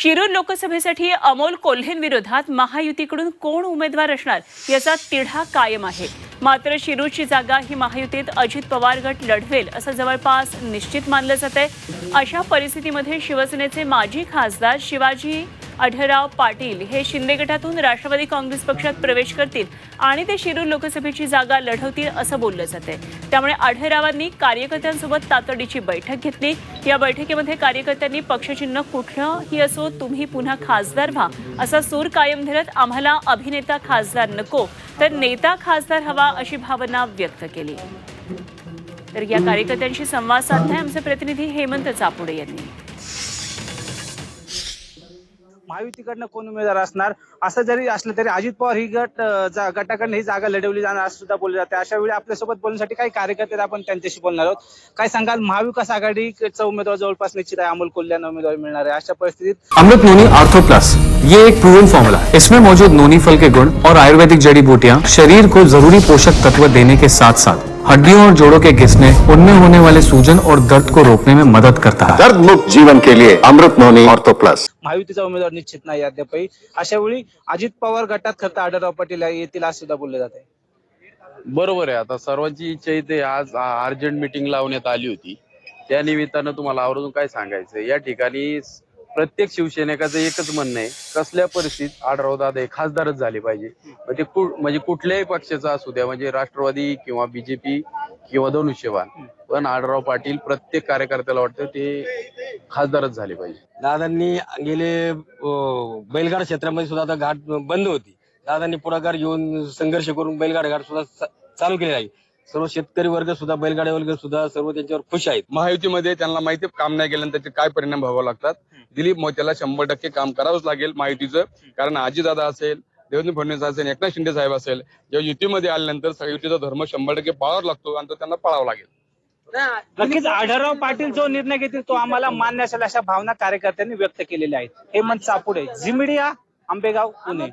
शिरूर लोकसभेसाठी अमोल कोल्हेंविरोधात महायुतीकडून कोण उमेदवार असणार याचा तिढा कायम आहे. मात्र शिरूरची जागा ही महायुतीत अजित पवार गट लढवेल असं जवळपास निश्चित मानलं जात आहे अशा परिस्थितीमध्ये शिवसेनेचे माजी खासदार शिवाजी आढळराव पाटील हे शिंदे गटातून राष्ट्रवादी काँग्रेस पक्षात प्रवेश करतील आणि ते शिरूर लोकसभेची जागा लढवतील असं बोललं जाते त्यामुळे आढळरावांनी कार्यकर्त्यांसोबत तातडीची बैठक घेतली. या बैठकीमध्ये कार्यकर्त्यांनी पक्षचिन्ह कुठलंही असो तुम्ही पुन्हा खासदार व्हा असा सूर कायम धरत आम्हाला अभिनेता खासदार नको तर नेता खासदार हवा अशी भावना व्यक्त केली. तर या कार्यकर्त्यांशी संवाद साधलाय आमचे प्रतिनिधी हेमंत चापुडे यांनी. महायुतीकडनं कोण उमेदवार असणार? असं जरी असलं तरी अजित पवार ही गट गटाकडनं ही जागा लढवली जाणार असं सुद्धा बोलले जाते. अशा वेळी आपल्यासोबत बोलण्यासाठी काही कार्यकर्ते आपण त्यांच्याशी बोलणार आहोत. काय सांगाल? महाविकास आघाडीचा उमेदवार जवळपास निश्चित आहे. अमोल कोल्ह्यांना उमेदवार मिळणार आहे. अशा परिस्थितीत अमृत नोनी आर्थो प्लस. ये एक प्रूवन फॉर्मूला है. इसमें मौजूद नोनी फल के गुण और आयुर्वेदिक जड़ी बूटियां शरीर को जरूरी पोषक तत्व देने के साथ साथ हड्डियों और जोड़ों के घिसने उनमें होने वाले सूजन और दर्द को रोकने में मदद करता है। दर्द मुक्त जीवन के लिए अमृत नोनी ऑर्थो प्लस। महायुतीचा उमेदवार निश्चित नाही अद्यापही. अशा वेळी अजित पवार गटात खरं आढळराव पाटील येतील असं सुद्धा बोलले जाते. बरोबर आहे आता सर्वांची इच्छा इथे आज अर्जंट मीटिंग लावण्यात आली होती. त्या निमित्तानं तुम्हाला आवर्जून काय सांगायचं या ठिकाणी प्रत्येक शिवसैनिकाचं एकच म्हणणं आहे कसल्या परिस्थितीत आढराव दादा हे खासदारच झाले पाहिजे. म्हणजे म्हणजे कुठल्याही पक्षाचा असू द्या म्हणजे राष्ट्रवादी किंवा बीजेपी किंवा धनुष्यबाण पण आढराव पाटील प्रत्येक कार्यकर्त्याला वाटतं ते खासदारच झाले पाहिजे. दादांनी गेले बैलगाड क्षेत्रामध्ये सुद्धा आता घाट बंद होती. दादांनी पुढाकार घेऊन संघर्ष करून बैलगाड घाट सुद्धा चालू केले आहे. सर्व शेतकरी वर्ग सुद्धा बैलगाडी वर्ग सुद्धा सर्व त्यांच्यावर खुश आहेत. महायुतीमध्ये त्यांना माहिती काम नाही केलं त्याचे काय परिणाम भोगावे लागतात? दिलीप मोत्याला शंभर टक्के काम करावंच लागेल महायुतीचं. कारण अजितदादा असेल देवेंद्र फडणवीस असेल एकनाथ शिंदे साहेब असेल जेव्हा युतीमध्ये आल्यानंतर सगळ्या युतीचा धर्म शंभर टक्के पाळावा लागतो आणि तो त्यांना पाळावा लागेल. नक्कीच आढळराव पाटील जो निर्णय घेतील तो आम्हाला मान्य असेल अशा भावना कार्यकर्त्यांनी व्यक्त केलेल्या आहेत. हेमंत चापुडे झी मीडिया आंबेगाव पुणे.